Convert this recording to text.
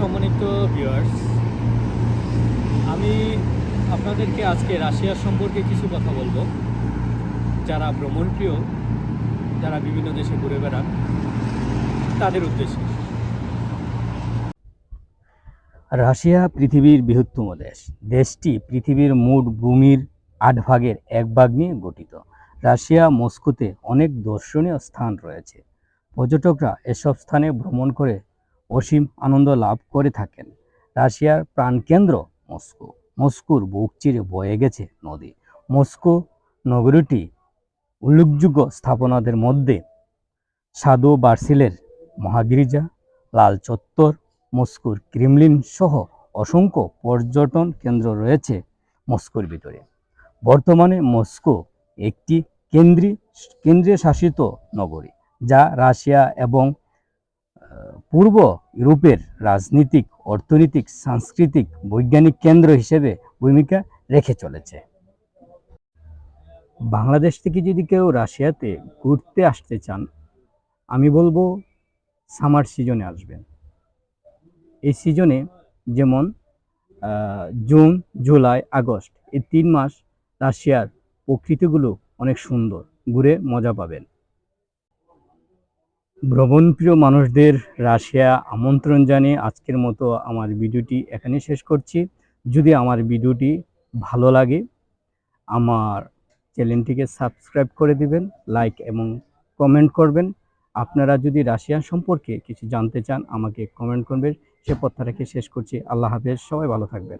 সম্মানিত ভিউয়ার্স আমি আপনাদেরকে আজকে রাশিয়া সম্পর্কে কিছু কথা বলব। যারা ভ্রমণপ্রিয়, যারা বিভিন্ন দেশে ঘুরে বেড়ান, তাদের উদ্দেশ্যে। রাশিয়া পৃথিবীর বৃহত্তম দেশ। দেশটি পৃথিবীর মোট ভূমির আট ভাগের এক ভাগ নিয়ে গঠিত। রাশিয়া মস্কোতে অনেক দর্শনীয় স্থান রয়েছে। পর্যটকরা এসব স্থানে ভ্রমণ করে অসীম আনন্দ লাভ করে থাকেন। রাশিয়ার প্রাণকেন্দ্র মস্কো। মস্কোর বুক চিরে বয়ে গেছে নদী। মস্কো নগরীটি উল্লেখযোগ্য স্থাপনাদের মধ্যে সাধু বার্সিলের মহাগিরিজা, লাল চত্বর, মস্কোর ক্রেমলিন সহ অসংখ্য পর্যটন কেন্দ্র রয়েছে মস্কোর ভিতরে। বর্তমানে মস্কো একটি কেন্দ্রীয় কেন্দ্রীয় শাসিত নগরী যা রাশিয়া এবং পূর্ব ইউরোপের রাজনীতিক, অর্থনৈতিক, সাংস্কৃতিক, বৈজ্ঞানিক কেন্দ্র হিসেবে ভূমিকা রেখে চলেছে। বাংলাদেশ থেকে যদি কেউ রাশিয়াতে ঘুরতে আসতে চান, আমি বলব সামার সিজনে আসবেন। এই সিজনে যেমন জুন, জুলাই, আগস্ট, এই তিন মাস রাশিয়ার প্রকৃতিগুলো অনেক সুন্দর, ঘুরে মজা পাবেন। ভ্রমণপ্রিয় মানুষদের রাশিয়া আমন্ত্রণ জানিয়ে আজকের মতো আমার ভিডিওটি এখানে শেষ করছি। যদি আমার ভিডিওটি ভালো লাগে, আমার চ্যানেলটিকে সাবস্ক্রাইব করে দিবেন, লাইক এবং কমেন্ট করবেন। আপনারা যদি রাশিয়া সম্পর্কে কিছু জানতে চান, আমাকে কমেন্ট করবেন। সে পথটা রেখে শেষ করছি। আল্লাহ হাফেজ। সবাই ভালো থাকবেন।